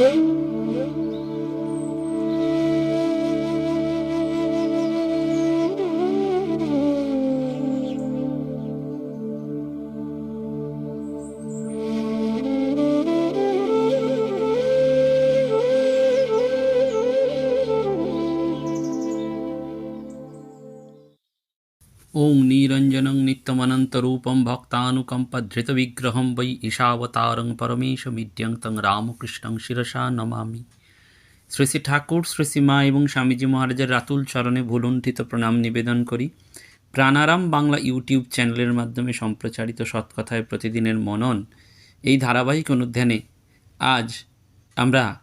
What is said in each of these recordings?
Música निरञ्जनं नित्यमनन्तरूपं भक्तानुकम्पधृतविग्रहं वै ঈশাবতারং পরমেশমিদ্যং তং রামকৃষ্ণং শিরসা নমামি শ্রী শ্রী ঠাকুর শ্রী শ্রী মা এবং স্বামীজি মহারাজের রাতুল চরণে ভুলুণ্ঠিত প্রণাম নিবেদন করি প্রাণারাম বাংলা ইউটিউব চ্যানেলের মাধ্যমে সম্প্রচারিত সৎকথায় প্রতিদিনের মনন এই ধারাবাহিক অনুধ্যানে আজ আমরা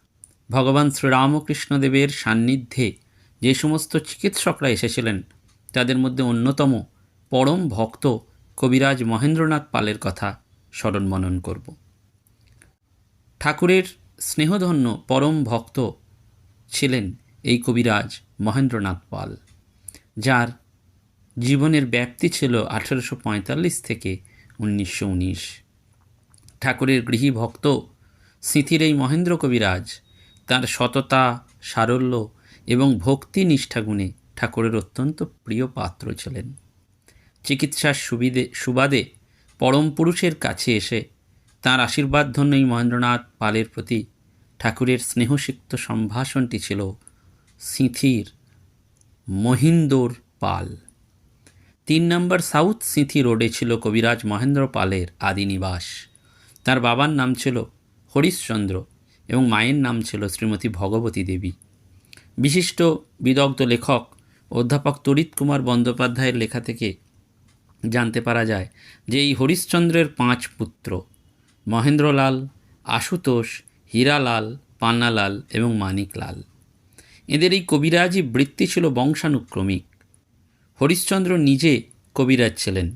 ভগবান শ্রীরামকৃষ্ণদেবের সান্নিধ্যে যে সমস্ত চিকিৎসকরা এসেছিলেন তাদের মধ্যে অন্যতম পরম ভক্ত কবিরাজ মহেন্দ্রনাথ পালের কথা স্মরণ মনন করব। ঠাকুরের স্নেহধন্য পরম ভক্ত ছিলেন এই কবিরাজ মহেন্দ্রনাথ পাল, যার জীবনের ব্যাপ্তি ছিল আঠেরোশো পঁয়তাল্লিশ থেকে উনিশশো উনিশ। ঠাকুরের গৃহী ভক্ত স্মৃতির এই মহেন্দ্র কবিরাজ তার সততা, সারল্য এবং ভক্তি নিষ্ঠাগুণে ঠাকুরের অত্যন্ত প্রিয় পাত্র ছিলেন। চিকিৎসার সুবিধে, সুবাদে পরম পুরুষের কাছে এসে তাঁর আশীর্বাদধন্য এই মহেন্দ্রনাথ পালের প্রতি ঠাকুরের স্নেহসিক্ত সম্ভাষণটি ছিল সিঁথির মহিন্দর পাল। তিন নম্বর সাউথ সিঁথি রোডে ছিল কবিরাজ মহেন্দ্র পালের আদি নিবাস। তার বাবার নাম ছিল হরিশচন্দ্র এবং মায়ের নাম ছিল শ্রীমতী ভগবতী দেবী। বিশিষ্ট বিদগ্ধ লেখক অধ্যাপক তড়িৎ কুমার বন্দ্যোপাধ্যায়ের লেখা থেকে জানতে পারা যায় যে এই হরিশ্চন্দ্রের পাঁচ পুত্র, মহেন্দ্রলাল, আশুতোষ, হীরালাল, পান্নালাল এবং মানিকলাল। এদের এই কবিরাজি বৃত্তি ছিল বংশানুক্রমিক। হরিশ্চন্দ্র নিজে কবিরাজ ছিলেন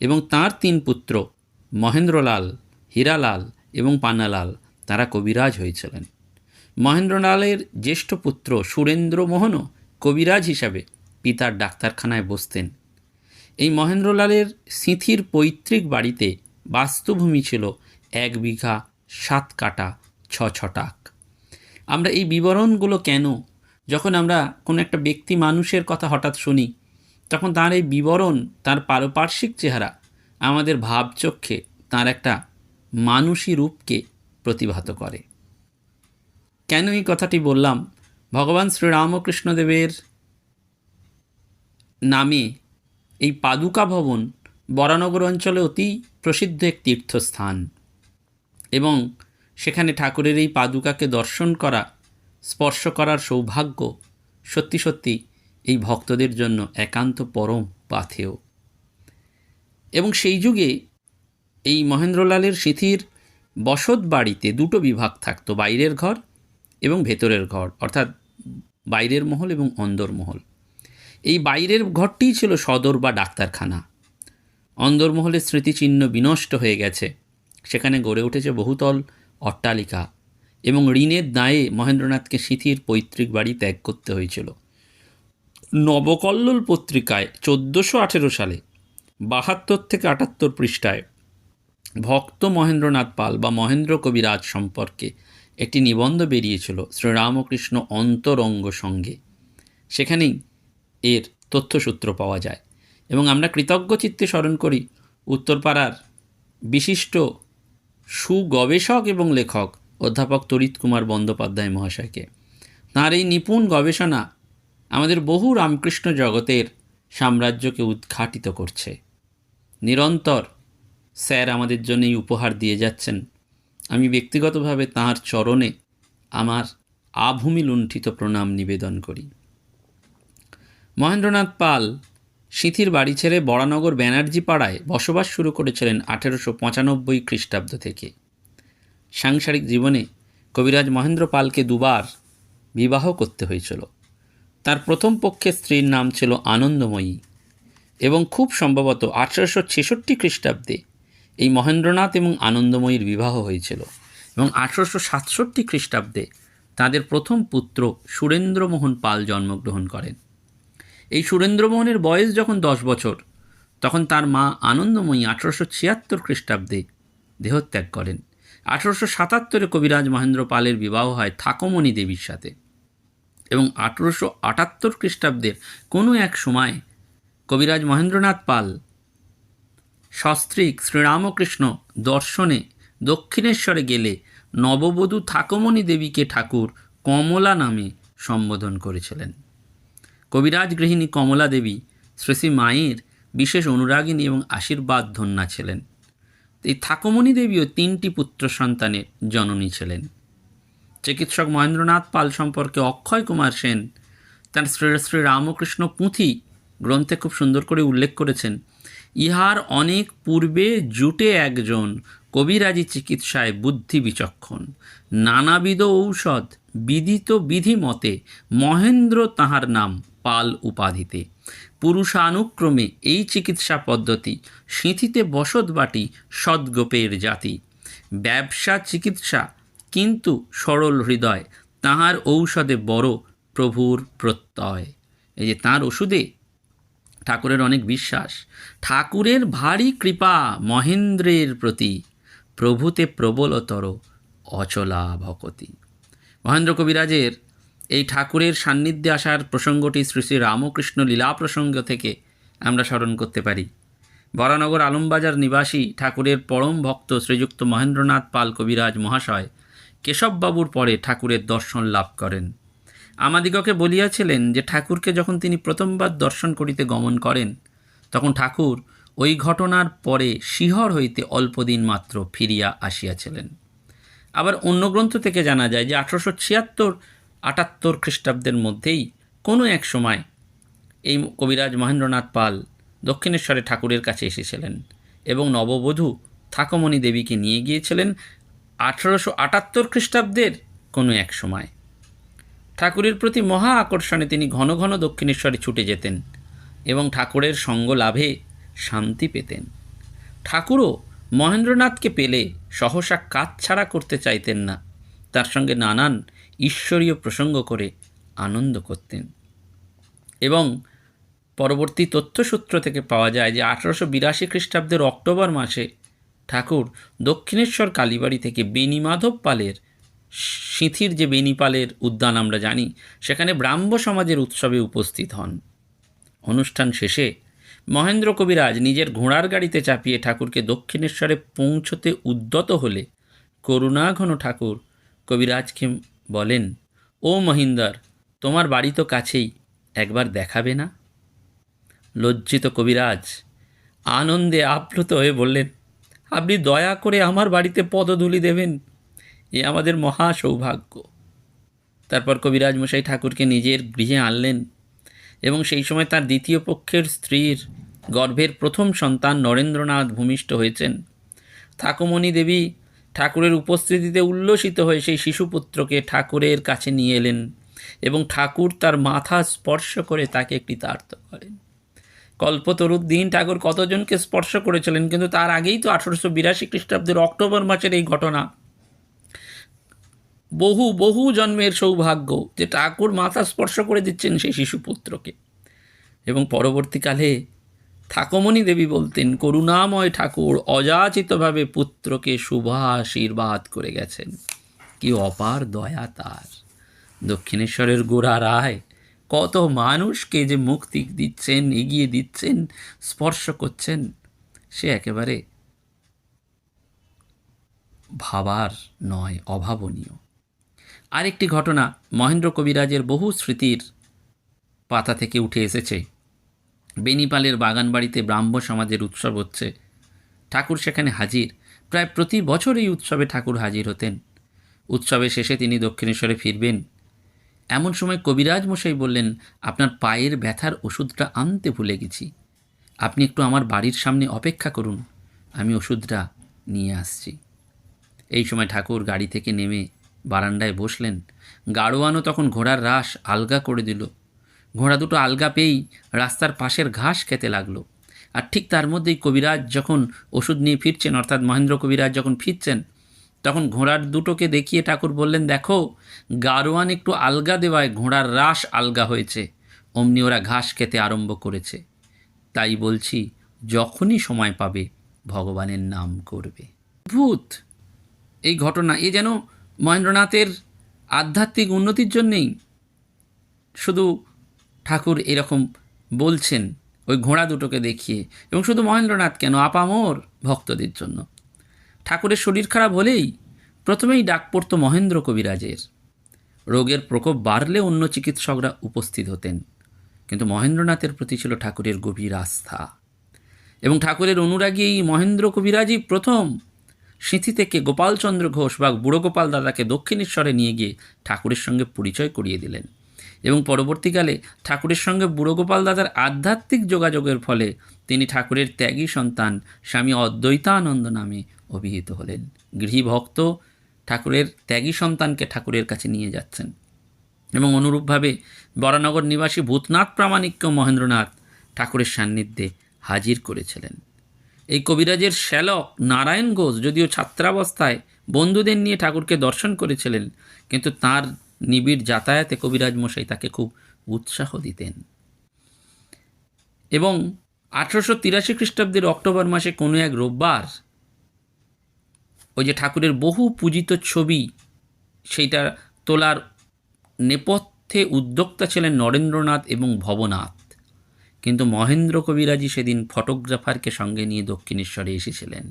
এবং তার তিন পুত্র, মহেন্দ্রলাল, হীরালাল এবং পান্নালাল, তারা কবিরাজ হয়েছিলেন। মহেন্দ্রলালের জ্যেষ্ঠ পুত্র সুরেন্দ্রমোহনও কবিরাজ হিসাবে পিতার ডাক্তারখানায় বসতেন। এই মহেন্দ্রলালের সিঁথির পৈতৃক বাড়িতে বাস্তুভূমি ছিল এক বিঘা সাত কাটা ছ ছটাক। আমরা এই বিবরণগুলো কেন? যখন আমরা কোনো একটা ব্যক্তি মানুষের কথা হঠাৎ শুনি, তখন তার এই বিবরণ, তার পারপার্শ্বিক চেহারা আমাদের ভাবচক্ষে তার একটা মানুষী রূপকে প্রতিভাত করে। কেন এই কথাটি বললাম? ভগবান শ্রীরামকৃষ্ণদেবের নামে এই পাদুকা ভবন বরানগর অঞ্চলে অতি প্রসিদ্ধ এক তীর্থস্থান। এবং সেখানে ঠাকুরের এই পাদুকাকে দর্শন করা, স্পর্শ করার সৌভাগ্য সত্যি সত্যি এই ভক্তদের জন্য একান্ত পরম পাথেয়। এবং সেই যুগে এই মহেন্দ্রলালের সিথির বসত বাড়িতে দুটো বিভাগ থাকতো, বাইরের ঘর এবং ভেতরের ঘর, অর্থাৎ বাইরের মহল এবং অন্দরমহল। এই বাইরের ঘরটিই ছিল সদর বা ডাক্তারখানা। অন্দরমহলের স্মৃতিচিহ্ন বিনষ্ট হয়ে গেছে। সেখানে গড়ে উঠেছে বহুতল অট্টালিকা এবং ঋণের দায়ে মহেন্দ্রনাথকে সিথির পৈতৃক বাড়ি ত্যাগ করতে হয়েছিল। নবকল্লোল পত্রিকায় চোদ্দোশো আঠেরো সালে বাহাত্তর থেকে আটাত্তর পৃষ্ঠায় ভক্ত মহেন্দ্রনাথ পাল বা মহেন্দ্র কবিরাজ সম্পর্কে একটি নিবন্ধ বেরিয়েছিল শ্রীরামকৃষ্ণ অন্তরঙ্গ সঙ্গে। সেখানেই এর তথ্যসূত্র পাওয়া যায়। এবং আমরা কৃতজ্ঞ চিত্তে স্মরণ করি, উত্তরপাড়ার বিশিষ্ট সুগবেষক এবং লেখক অধ্যাপক তড়িৎ কুমার বন্দ্যোপাধ্যায় মহাশয়কে। তাঁর এই নিপুণ গবেষণা আমাদের বহু রামকৃষ্ণ জগতের সাম্রাজ্যকে উদ্ঘাটিত করছে। নিরন্তর স্যার আমাদের জন্য এই উপহার দিয়ে যাচ্ছেন। আমি ব্যক্তিগতভাবে তাঁর চরণে আমার আভূমি লুণ্ঠিত প্রণাম নিবেদন করি। মহেন্দ্রনাথ পাল সিথির বাড়ি ছেড়ে বরানগর ব্যানার্জি পাড়ায় বসবাস শুরু করেছিলেন আঠেরোশো পঁচানব্বই খ্রিস্টাব্দ থেকে। সাংসারিক জীবনে কবিরাজ মহেন্দ্র পালকে দুবার বিবাহ করতে হয়েছিল। তার প্রথম পক্ষের স্ত্রীর নাম ছিল আনন্দময়ী এবং খুব সম্ভবত আঠেরোশো ছেষট্টি খ্রিস্টাব্দে এই মহেন্দ্রনাথ এবং আনন্দময়ীর বিবাহ হয়েছিল এবং আঠেরোশো সাতষট্টি খ্রিস্টাব্দে তাদের প্রথম পুত্র সুরেন্দ্রমোহন পাল জন্মগ্রহণ করেন। এই সুরেন্দ্রমোহনের বয়স যখন দশ বছর, তখন তার মা আনন্দময়ী আঠারোশো ছিয়াত্তর খ্রিস্টাব্দে দেহত্যাগ করেন। আঠারোশো সাতাত্তরে কবিরাজ মহেন্দ্র পালের বিবাহ হয় থাকমণি দেবীর সাথে। এবং আঠেরোশো আটাত্তর খ্রিস্টাব্দের কোনো এক সময় কবিরাজ মহেন্দ্রনাথ পাল সস্ত্রীক শ্রীরামকৃষ্ণ দর্শনে দক্ষিণেশ্বরে গেলে নববধূ থাকমণি দেবীকে ঠাকুর কমলা নামে সম্বোধন করেছিলেন। কবিরাজ গৃহিণী কমলা দেবী শ্রী শ্রী মায়ের বিশেষ অনুরাগিনী এবং আশীর্বাদ ধন্যা ছিলেন। এই থাকমণি দেবীও তিনটি পুত্র সন্তানের জননী ছিলেন। চিকিৎসক মহেন্দ্রনাথ পাল সম্পর্কে অক্ষয় কুমার সেন তার শ্রী শ্রী রামকৃষ্ণ পুঁথি গ্রন্থে খুব সুন্দর করে উল্লেখ করেছেন, ইহার অনেক পূর্বে জুটে একজন কবিরাজি চিকিৎসায় বুদ্ধি বিচক্ষণ, নানাবিধ ঔষধ বিদিত বিধি মতে মহেন্দ্র তাহার নাম পাল উপাধিতে। পুরুষানুক্রমে এই চিকিৎসা পদ্ধতি, সিঁথিতে বসতবাটি সদ্গোপের জাতি। ব্যবসা চিকিৎসা, কিন্তু সরল হৃদয়, তাহার ঔষধে বড় প্রভুর প্রত্যয়। এই যে তাঁর ওষুধে ঠাকুরের অনেক বিশ্বাস, ঠাকুরের ভারী কৃপা মহেন্দ্রের প্রতি, প্রভুতে প্রবলতর অচলা ভকতি মহেন্দ্র কবিরাজের এই ঠাকুরের সান্নিধ্যে আসার প্রসঙ্গটি শ্রী শ্রী রামকৃষ্ণ লীলা প্রসঙ্গ থেকে আমরা স্মরণ করতে পারি। বরানগর আলমবাজার নিবাসী ঠাকুরের পরম ভক্ত শ্রীযুক্ত মহেন্দ্রনাথ পাল কবিরাজ মহাশয় কেশববাবুর পরে ঠাকুরের দর্শন লাভ করেন। আমাদিগকে বলিয়াছিলেন যে ঠাকুরকে যখন তিনি প্রথমবার দর্শন করিতে গমন করেন, তখন ঠাকুর ওই ঘটনার পরে শিহর হইতে অল্পদিন মাত্র ফিরিয়া আসিয়াছিলেন। আবার অন্য গ্রন্থ থেকে জানা যায় যে আঠারোশো ছিয়াত্তর আটাত্তর খ্রিস্টাব্দের মধ্যেই কোনো এক সময় এই কবিরাজ মহেন্দ্রনাথ পাল দক্ষিণেশ্বরে ঠাকুরের কাছে এসেছিলেন এবং নববধূ থাকমণি দেবীকে নিয়ে গিয়েছিলেন আঠারোশো আটাত্তর খ্রিস্টাব্দের কোনো এক সময়। ঠাকুরের প্রতি মহা আকর্ষণে তিনি ঘন ঘন দক্ষিণেশ্বরে ছুটে যেতেন এবং ঠাকুরের সঙ্গ লাভে শান্তি পেতেন। ঠাকুরও মহেন্দ্রনাথকে পেলে সহসা কাজ ছাড়া করতে চাইতেন না। তার সঙ্গে নানান ঈশ্বরীয় প্রসঙ্গ করে আনন্দ করতেন। এবং পরবর্তী তথ্যসূত্র থেকে পাওয়া যায় যে, আঠারোশো বিরাশি খ্রিস্টাব্দের অক্টোবর মাসে ঠাকুর দক্ষিণেশ্বর কালীবাড়ি থেকে বেণীমাধব পালের সিঁথির যে বেণীপালের উদ্যান আমরা জানি, সেখানে ব্রাহ্ম সমাজের উৎসবে উপস্থিত হন। অনুষ্ঠান শেষে মহেন্দ্র কবিরাজ নিজের ঘোড়ার গাড়িতে চাপিয়ে ঠাকুরকে দক্ষিণেশ্বরে পৌঁছতে উদ্যত হলে করুণাঘন ঠাকুর কবিরাজকে বলেন, ও মহিন্দর, তোমার বাড়ি তো কাছেই, একবার দেখাবে না? লজ্জিত কবিরাজ আনন্দে আপ্লুত হয়ে বললেন, আপনি দয়া করে আমার বাড়িতে পদধূলি দেবেন, এ আমাদের মহা সৌভাগ্য। তারপর কবিরাজ মশাই ঠাকুরকে নিজের গৃহে আনলেন এবং সেই সময় তার দ্বিতীয় পক্ষের স্ত্রীর গর্ভের প্রথম সন্তান নরেন্দ্রনাথ ভূমিষ্ঠ হয়েছেন। ঠাকুমণি দেবী ঠাকুরের উপস্থিতিতে উল্লসিত হয়ে সেই শিশুপুত্রকে ঠাকুরের কাছে নিয়ে এলেন এবং ঠাকুর তার মাথা স্পর্শ করে তাকে কৃতার্থ করেন। কল্পতরুর দিন ঠাকুর কতজনকে স্পর্শ করেছিলেন? কিন্তু তার আগেই তো আঠারোশো বিরাশি খ্রিস্টাব্দের অক্টোবর মাসের এই ঘটনা। বহু বহু জন্মের সৌভাগ্য যে ঠাকুর মাথা স্পর্শ করে দিচ্ছেন সেই শিশুপুত্রকে। এবং পরবর্তীকালে ঠাকুমণি দেবী বলতেন, করুণাময় ঠাকুর অযাচিতভাবে পুত্রকে শুভ আশীর্বাদ করে গেছেন। কি অপার দয়া তার। দক্ষিণেশ্বরের গোড়া রায়, কত মানুষকে যে মুক্তি দিচ্ছেন, এগিয়ে দিচ্ছেন, স্পর্শ করছেন, সে একেবারে ভাবার নয়, অভাবনীয়। আরেকটি ঘটনা মহেন্দ্র কবিরাজের বহু স্মৃতির পাতা থেকে উঠে এসেছে। বেনিপালের বাগানবাড়িতে ব্রাহ্ম সমাজের উৎসব হচ্ছে। ঠাকুর সেখানে হাজির। প্রায় প্রতি বছর এই উৎসবে ঠাকুর হাজির হতেন। উৎসবের শেষে তিনি দক্ষিণেশ্বরে ফিরবেন। এমন সময় কবিরাজ মশাই বললেন, আপনার পায়ের ব্যথার ওষুধটা আনতে ভুলে গেছি। আপনি একটু আমার বাড়ির সামনে অপেক্ষা করুন। আমি ওষুধটা নিয়ে আসছি। এই সময় ঠাকুর গাড়ি থেকে নেমে বারান্দায় বসলেন। গাড়োয়ানও তখন ঘোড়ার রাস আলগা করে দিল। ঘোড়া দুটো আলগা পেয়েই রাস্তার পাশের ঘাস খেতে লাগল। আর ঠিক তার মধ্যেই কবিরাজ যখন ওষুধ নিয়ে ফিরছেন, অর্থাৎ মহেন্দ্র কবিরাজ যখন ফিরছেন, তখন ঘোড়ার দুটোকে দেখিয়ে ঠাকুর বললেন, দেখো, গারোয়ান একটু আলগা দেওয়ায় ঘোড়ার রাস আলগা হয়েছে। অমনি ওরা ঘাস খেতে আরম্ভ করেছে। তাই বলছি, যখনই সময় পাবে, ভগবানের নাম করবে। ভূত এই ঘটনা, এ যেন মহেন্দ্রনাথের আধ্যাত্মিক উন্নতির জন্যেই। শুধু ঠাকুর এরকম বলছেন ওই ঘোড়া দুটোকে দেখিয়ে। এবং শুধু মহেন্দ্রনাথ কেন? আপামোর ভক্তদের জন্য। ঠাকুরের শরীর খারাপ হলেই প্রথমেই ডাক পড়ত মহেন্দ্র কবিরাজের। রোগের প্রকোপ বাড়লে অন্য চিকিৎসকরা উপস্থিত হতেন। কিন্তু মহেন্দ্রনাথের প্রতি ছিল ঠাকুরের গভীর আস্থা। এবং ঠাকুরের অনুরাগী এই মহেন্দ্র কবিরাজই প্রথম সিঁথি থেকে গোপালচন্দ্র ঘোষ বা বুড়ো গোপাল দাদাকে দক্ষিণেশ্বরে নিয়ে গিয়ে ঠাকুরের সঙ্গে পরিচয় করিয়ে দিলেন। এবং পরবর্তীকালে ঠাকুরের সঙ্গে বুড়োগোপাল দাদার আধ্যাত্মিক যোগাযোগের ফলে তিনি ঠাকুরের ত্যাগী সন্তান স্বামী অদ্বৈতানন্দ নামে অভিহিত হলেন। গৃহীভক্ত ঠাকুরের ত্যাগী সন্তানকে ঠাকুরের কাছে নিয়ে যাচ্ছেন এবং অনুরূপভাবে বরানগর নিবাসী ভূতনাথ প্রামাণিক্য মহেন্দ্রনাথ ঠাকুরের সান্নিধ্যে হাজির করেছিলেন। এই কবিরাজের শ্যালক নারায়ণ ঘোষ যদিও ছাত্রাবস্থায় বন্ধুদের নিয়ে ঠাকুরকে দর্শন করেছিলেন, কিন্তু তার নিবিড় যাতায়াতে কবিরাজ মশাই তাকে খুব উৎসাহ দিতেন। এবং আঠারোশো তিরাশি খ্রিস্টাব্দের অক্টোবর মাসে কোনো এক রোববার ওই যে ঠাকুরের বহু পূজিত ছবি, সেইটা তোলার নেপথ্যে উদ্যোক্তা ছিলেন নরেন্দ্রনাথ এবং ভবনাথ। কিন্তু মহেন্দ্র কবিরাজি সেদিন ফটোগ্রাফারকে সঙ্গে নিয়ে দক্ষিণেশ্বরে এসেছিলেন।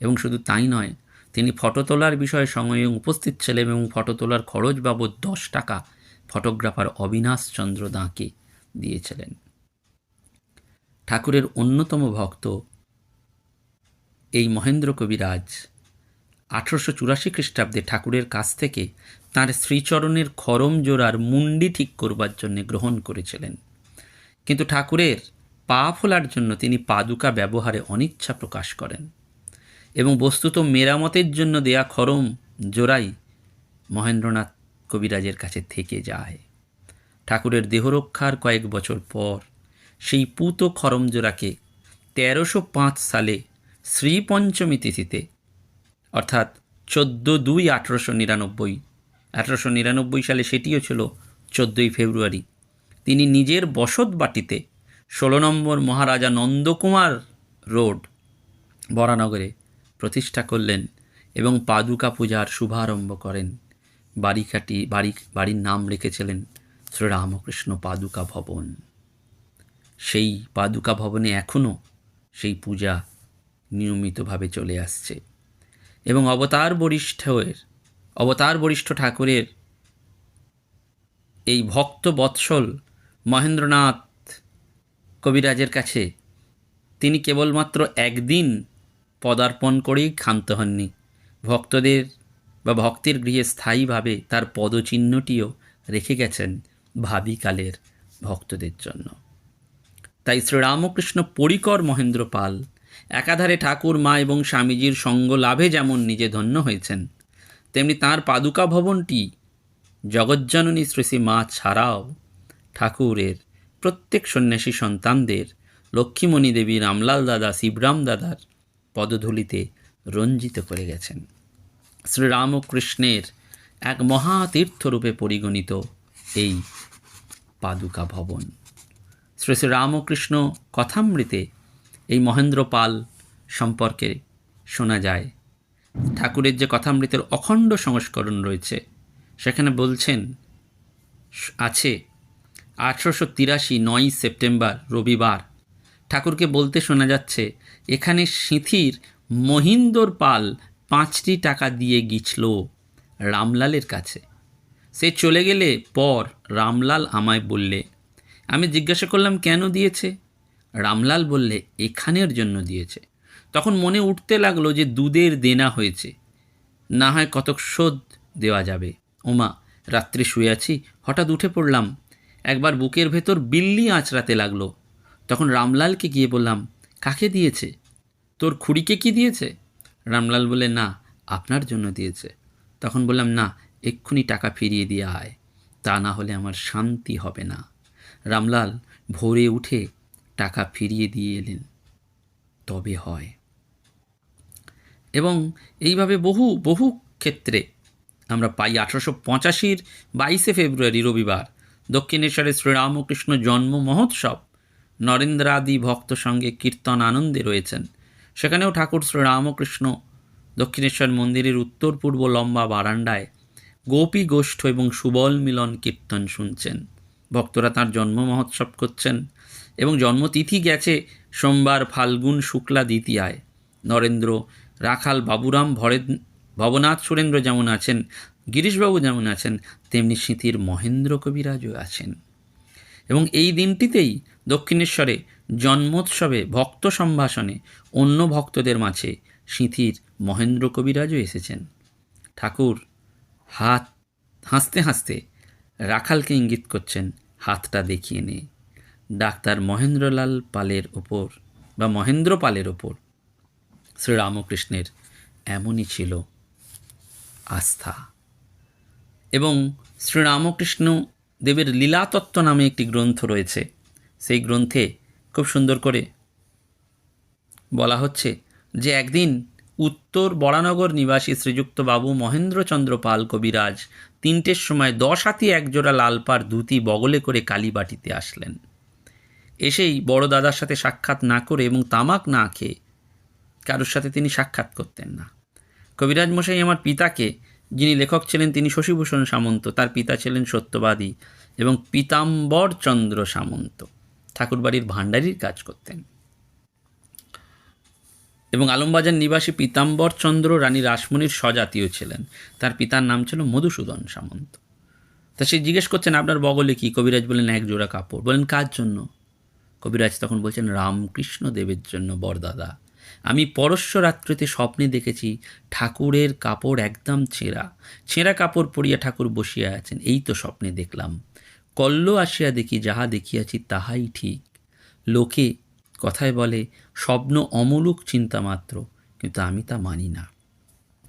এবং শুধু তাই নয় তিনি ফটো তোলার বিষয়ে সময়ে উপস্থিত ছিলেন এবং ফটো তোলার খরচ বাবদ দশ টাকা ফটোগ্রাফার অবিনাশ চন্দ্র দাঁকে দিয়েছিলেন। ঠাকুরের অন্যতম ভক্ত এই মহেন্দ্র কবিরাজ আঠারোশো চুরাশি খ্রিস্টাব্দে ঠাকুরের কাছ থেকে তাঁর শ্রীচরণের খরম জোড়ার মুন্ডি ঠিক করবার জন্য গ্রহণ করেছিলেন। কিন্তু ঠাকুরের পা ফোলার জন্য তিনি পাদুকা ব্যবহারে অনিচ্ছা প্রকাশ করেন। এবং বস্তুত মেরামতের জন্য দেয়া খরম জোড়াই মহেন্দ্রনাথ কবিরাজের কাছে থেকে যায়। ঠাকুরের দেহরক্ষার কয়েক বছর পর সেই পুত খরম জোড়াকে তেরোশো পাঁচ সালে শ্রীপঞ্চমী তিথিতে, অর্থাৎ চোদ্দ দুই আঠেরোশো নিরানব্বই আঠেরোশো নিরানব্বই সালে সেটিও ছিল চোদ্দোই ফেব্রুয়ারি, তিনি নিজের বসত বাটিতে ষোলো নম্বর মহারাজা নন্দকুমার রোড, বরানগরে প্রতিষ্ঠা করলেন এবং পাদুকা পূজার শুভারম্ভ করেন। বাড়িকাটি বাড়ি, বাড়ির নাম রেখেছিলেন শ্রীরামকৃষ্ণ পাদুকা ভবন। সেই পাদুকা ভবনে এখনও সেই পূজা নিয়মিতভাবে চলে আসছে। এবং অবতার বরিষ্ঠের, অবতার বরিষ্ঠ ঠাকুরের এই ভক্ত বৎসল মহেন্দ্রনাথ কবিরাজের কাছে তিনি কেবলমাত্র একদিন পদার্পণ করেই ক্ষান্ত হননি। ভক্তদের বা ভক্তের গৃহে স্থায়ীভাবে তার পদচিহ্নটিও রেখে গেছেন ভাবিকালের ভক্তদের জন্য। তাই শ্রীরামকৃষ্ণ পরিকর মহেন্দ্র পাল একাধারে ঠাকুর, মা এবং স্বামীজির সঙ্গ লাভে যেমন নিজে ধন্য হয়েছেন, তেমনি তার পাদুকা ভবনটি জগজ্জননী শ্রী মা ছাড়াও ঠাকুরের প্রত্যেক সন্ন্যাসী সন্তানদের লক্ষ্মীমণি দেবী রামলাল দাদা, শিবরাম দাদার পদধূলিতে রঞ্জিত করে গেছেন। শ্রীরামকৃষ্ণের এক মহাতীর্থরূপে পরিগণিত এই পাদুকা ভবন। শ্রী শ্রী রামকৃষ্ণ কথামৃতে এই মহেন্দ্র পাল সম্পর্কে শোনা যায়। ঠাকুরের যে কথামৃতের অখণ্ড সংস্করণ রয়েছে, সেখানে বলছেন আছে আঠেরোশো তিরাশি নয়ই সেপ্টেম্বর রবিবার ঠাকুরকে বলতে শোনা যাচ্ছে, এখানে সিঁথির মহিন্দর পাল পাঁচটি টাকা দিয়ে গিছল রামলালের কাছে। সে চলে গেলে পর রামলাল আমায় বললে, আমি জিজ্ঞাসা করলাম, কেন দিয়েছে? রামলাল বললে, এখানের জন্য দিয়েছে। তখন মনে উঠতে লাগল যে দুধের দেনা হয়েছে। না হয় কতক শোধ দেওয়া যাবে। ওমা, রাত্রে শুয়ে আছি, হঠাৎ উঠে পড়লাম। একবার বুকের ভেতর বিল্লি আঁচড়াতে লাগল। তখন রামলালকে গিয়ে বললাম, কাকে দিয়েছে? তোর খুড়িকে কি দিয়েছে? রামলাল বলে, না, আপনার জন্য দিয়েছে। তখন বললাম, না, এক্ষুনি টাকা ফিরিয়ে দিয়ে আয়, তা না হলে আমার শান্তি হবে না। রামলাল ভোরে উঠে টাকা ফিরিয়ে দিয়ে এলেন। তবে হয়। এবং এইভাবে বহু বহু ক্ষেত্রে আমরা পাই আঠারোশো পঁচাশির বাইশে ফেব্রুয়ারি রবিবার দক্ষিণেশ্বরে শ্রীরামকৃষ্ণ জন্ম মহোৎসব। নরেন্দ্রাদি ভক্ত সঙ্গে কীর্তন আনন্দে রয়েছেন। সেখানেও ঠাকুর শ্রী রামকৃষ্ণ দক্ষিণেশ্বর মন্দিরের উত্তর পূর্ব লম্বা বারান্দায় গোপী গোষ্ঠ এবং সুবল মিলন কীর্তন শুনছেন। ভক্তরা তার জন্ম মহোৎসব করছেন এবং জন্মতিথি গেছে সোমবার ফাল্গুন শুক্লা দ্বিতীয়ায়। নরেন্দ্র, রাখাল বাবুরাম ভরে ভবনাথ সুরেন্দ্র যেমন আছেন, গিরিশবাবু যেমন আছেন, তেমনি স্মৃতির মহেন্দ্র কবিরাজও আছেন। এবং এই দিনটিতেই দক্ষিণেশ্বরে জন্মোৎসবে ভক্ত সম্ভাষণে অন্য ভক্তদের মাঝে সিঁথির মহেন্দ্র কবিরাজও এসেছেন। ঠাকুর হাত হাসতে হাসতে রাখালকে ইঙ্গিত করছেন, হাতটা দেখিয়ে নে। ডাক্তার মহেন্দ্রলাল পালের ওপর বা মহেন্দ্র পালের ওপর। শ্রীরামকৃষ্ণের এমনই ছিল আস্থা। এবং শ্রীরামকৃষ্ণ দেবের লীলাতত্ত্ব নামে একটি গ্রন্থ রয়েছে। সেই গ্রন্থে খুব সুন্দর করে বলা হচ্ছে যে একদিন উত্তর বরানগর নিবাসী শ্রীযুক্ত বাবু মহেন্দ্রচন্দ্র পাল কবিরাজ তিনটের সময় দশ হাতি একজোড়া লালপার ধুতি বগলে করে কালীবাটিতে আসলেন। এসেই বড় দাদার সাথে সাক্ষাৎ না করে এবং তামাক না খেয়ে কারোর সাথে তিনি সাক্ষাৎ করতেন না। কবিরাজ মশাই আমার পিতাকে, যিনি লেখক ছিলেন, তিনি শশীভূষণ সামন্ত, তার পিতা ছিলেন সত্যবাদী এবং পীতাম্বর চন্দ্র সামন্ত। ঠাকুরবাড়ির ভাণ্ডারির কাজ করতেন। এবং আলমবাজার নিবাসী পীতাম্বর চন্দ্র রানী রাসমণির স্বজাতীয় ছিলেন। তার পিতার নাম ছিল মধুসূদন সামন্ত। তা সে জিজ্ঞেস করছেন, আপনার বগলে কি কবিরাজ বলেন এক জোড়া কাপড়? বলেন, কার জন্য? কবিরাজ তখন বলছেন, রামকৃষ্ণ দেবের জন্য, বরদাদা। আমি পরশ্ব রাত্রিতে স্বপ্নে দেখেছি ঠাকুরের কাপড় একদম ছেঁড়া। ছেঁড়া কাপড় পরিয়া ঠাকুর বসিয়া আছেন। এই তো স্বপ্নে দেখলাম। কল্ল আসিয়া দেখি, যাহা দেখিয়াছি তাহাই ঠিক। লোকে কথায় বলে, স্বপ্ন অমূলক চিন্তা মাত্র, কিন্তু আমি তা মানি না।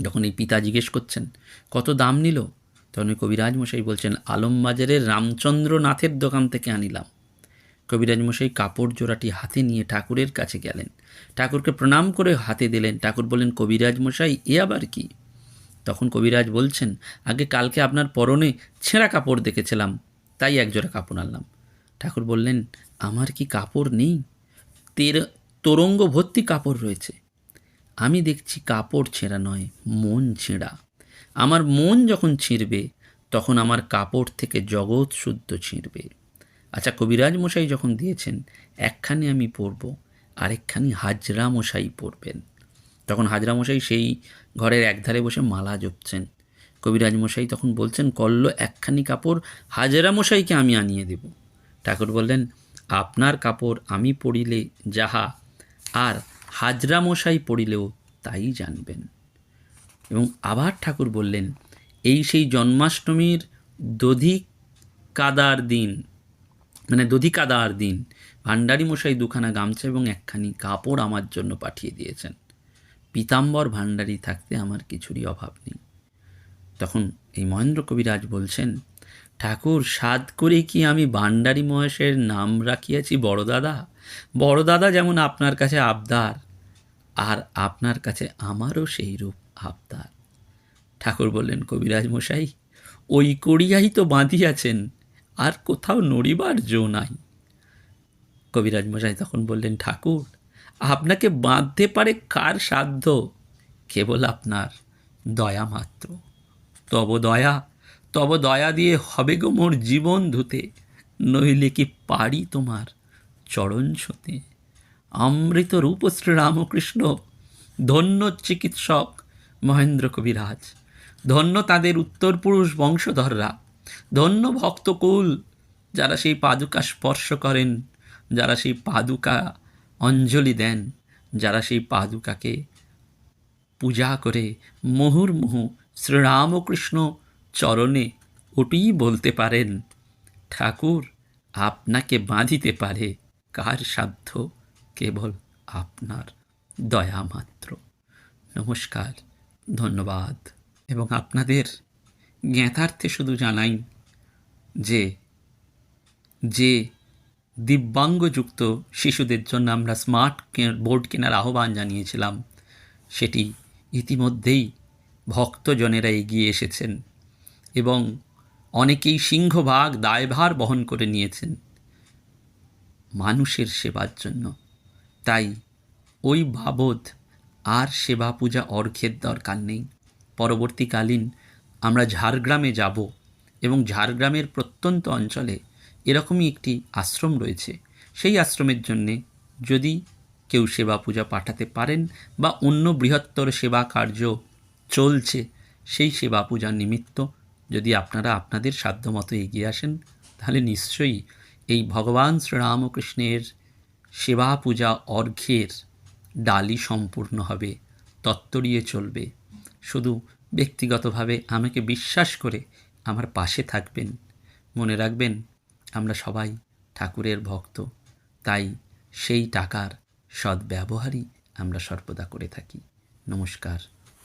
যখন এই পিতা জিজ্ঞেস করছেন, কত দাম নিল? তখন কবিরাজ মশাই বলছেন, আলমবাজারের রামচন্দ্রনাথের দোকান থেকে আনিলাম। কবিরাজ মশাই কাপড় জোড়াটি হাতে নিয়ে ঠাকুরের কাছে গেলেন। ঠাকুরকে প্রণাম করে হাতে দিলেন। ঠাকুর বললেন, কবিরাজ মশাই, এ আবার কি? তখন কবিরাজ বলছেন, আগে কালকে আপনার পরনে ছেঁড়া কাপড় দেখেছিলাম। তাই একজোড়া কাপড় আনলাম। ঠাকুর বললেন, আমার কি কাপড় নেই? তের, তোরঙ্গ ভর্তি কাপড় রয়েছে। আমি দেখছি কাপড় ছেঁড়া নয়, মন ছেঁড়া। আমার মন যখন ছিঁড়বে, তখন আমার কাপড় থেকে জগৎ শুদ্ধ ছিঁড়বে। আচ্ছা কবিরাজ মশাই যখন দিয়েছেন, একখানি আমি পরব, আরেকখানি হাজরা মশাই পরবেন। তখন হাজরা মশাই সেই ঘরের একধারে বসে মালা জপছেন। কবিরাজ মশাই তখন বলছেন, কল্ল একখানি কাপড় হাজরা মশাইকে আমি আনিয়ে দেব। ঠাকুর বললেন, আপনার কাপড় আমি পড়িলে যাহা, আর হাজরা মশাই পড়িলেও তাই জানবেন। এবং আবার ঠাকুর বললেন, এই সেই জন্মাষ্টমীর দধি কাদার দিন মানে দধি কাদার দিন, ভাণ্ডারী মশাই দুখানা গামছা এবং একখানি কাপড় আমার জন্য পাঠিয়ে দিয়েছেন। পীতাম্বর ভাণ্ডারী থাকতে আমার কিছুরই অভাব নেই। তখন এই মহেন্দ্র কবিরাজ বলছেন, ঠাকুর সাদ করে কি আমি ভাণ্ডারী মহেশের নাম রাখিয়াছি বড়দাদা বড়দাদা যেমন আপনার কাছে আবদার, আর আপনার কাছে আমারও সেই রূপ আবদার। ঠাকুর বললেন, কবিরাজ মশাই, ওই করিয়াই তো বাঁধিয়াছেন, আর কোথাও নড়িবার জো নাই। কবিরাজ মশাই তখন বললেন, ঠাকুর, আপনাকে বাঁধতে পারে কার সাধ্য? কেবল আপনার দয়া মাত্র। তব দয়া তব দয়া দিয়ে হবে গো মোর জীবন ধুতে, নইলে কি পারি তোমার চরণ ছুতে অমৃত রূপ শ্রীরামকৃষ্ণ ধন্য চিকিৎসক মহেন্দ্র কবিরাজ, ধন্য তাদের উত্তর পুরুষ বংশধররা, ধন্য ভক্তকুল যারা সেই পাদুকা স্পর্শ করেন, যারা সেই পাদুকা অঞ্জলি দেন, যারা সেই পাদুকাকে পূজা করে মুহুর্মুহু শ্রীরামকৃষ্ণ চরণে ওটি বলতে পারেন, ঠাকুর, আপনাকে বাঁধিতে পারে কার সাধ্য কেবল আপনার দয়া মাত্র। নমস্কার, ধন্যবাদ। এবং আপনাদের জ্ঞাতার্থে শুধু জানাই যে যে দিব্যাঙ্গযুক্ত শিশুদের জন্য আমরা স্মার্ট বোর্ড কেনার আহ্বান জানিয়েছিলাম, সেটি ইতিমধ্যেই ভক্তজনেরা এগিয়ে এসেছেন এবং অনেকেই সিংহভাগ দায়ভার বহন করে নিয়েছেন মানুষের সেবার জন্য। তাই ওই বাবদ আর সেবা পূজা অর্ঘ্যের দরকার নেই। পরবর্তীকালীন আমরা ঝাড়গ্রামে যাব এবং ঝাড়গ্রামের প্রত্যন্ত অঞ্চলে এরকমই একটি আশ্রম রয়েছে। সেই আশ্রমের জন্যে যদি কেউ সেবা পূজা পাঠাতে পারেন বা অন্য বৃহত্তর সেবা কার্য চলছে সেই সেবা পূজার নিমিত্ত যদি আপনারা আপনাদের সাধ্যমতো এগিয়ে আসেন, তাহলে নিশ্চয়ই এই ভগবান শ্রীরামকৃষ্ণের সেবা পূজা অর্ঘ্যের ডালি সম্পূর্ণ হবে, তত্তরিয়ে চলবে। শুধু ব্যক্তিগতভাবে আমাকে বিশ্বাস করে আমার পাশে থাকবেন। মনে রাখবেন, আমরা সবাই ঠাকুরের ভক্ত। তাই সেই টাকার সদ্ব্যবহারই আমরা সর্বদা করে থাকি। নমস্কার।